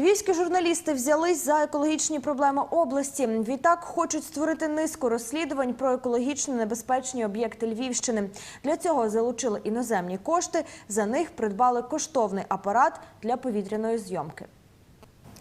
Львівські журналісти взялись за екологічні проблеми області. Відтак хочуть створити низку розслідувань про екологічно небезпечні об'єкти Львівщини. Для цього залучили іноземні кошти. За них придбали коштовний апарат для повітряної зйомки.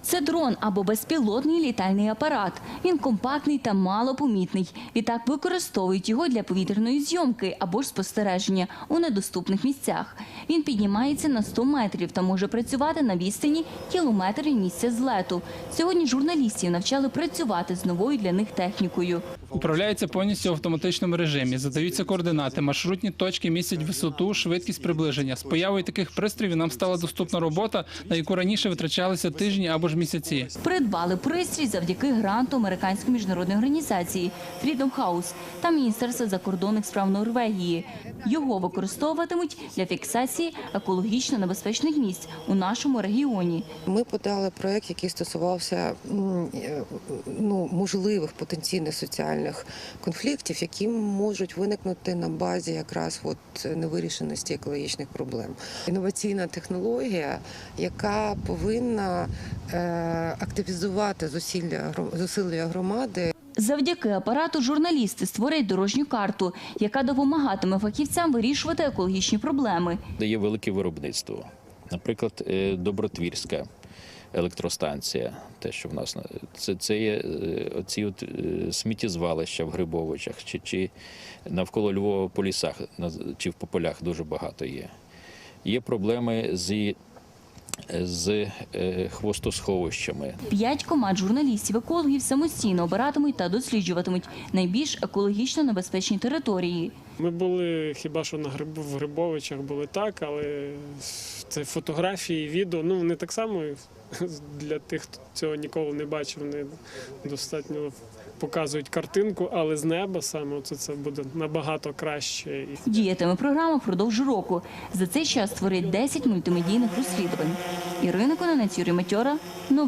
Це дрон або безпілотний літальний апарат. Він компактний та малопомітний. Відтак використовують його для повітряної зйомки або ж спостереження у недоступних місцях. Він піднімається на 100 метрів та може працювати на відстані кілометр від місця злету. Сьогодні журналістів навчали працювати з новою для них технікою. Управляється повністю в автоматичному режимі. Задаються координати, маршрутні точки містять висоту, швидкість приближення. З появою таких пристроїв нам стала доступна робота, на яку раніше витрачалися тижні або ж місяці. Придбали пристрій завдяки гранту американської міжнародної організації Freedom House та Міністерства закордонних справ Норвегії. Його використовуватимуть для фіксації екологічно небезпечних місць у нашому регіоні. Ми подали проект, який стосувався е, ну, можливих потенційних соціальних конфліктів, які можуть виникнути на базі якраз от невирішеності екологічних проблем. Інноваційна технологія, яка повинна е, активізувати зусилля зусилля громади Завдяки апарату журналісти створять дорожню карту, яка допомагатиме фахівцям вирішувати екологічні проблеми. де є велике виробництво. Наприклад, е, Добротвірська електростанція, те, що в нас на- це, це є е, оці от е, сміттєзвалища в Грибовичах, чи, чи навколо Львова по лісах на- чи в пополях дуже багато є. Є проблеми з, з е, хвостосховищами. П'ять команд журналістів-екологів самостійно обиратимуть та досліджуватимуть найбільш екологічно небезпечні території. Ми були хіба що на гриб в Грибовичах були так, але це фотографії, відео. Ну вони так само для тих, хто цього ніколи не бачив, вони достатньо показують картинку, але з неба саме це, це буде набагато краще. Діятиме програма впродовж року. За цей час створять 10 мультимедійних розслідувань. Ірина Кононець, Юрій Матьора. Новини.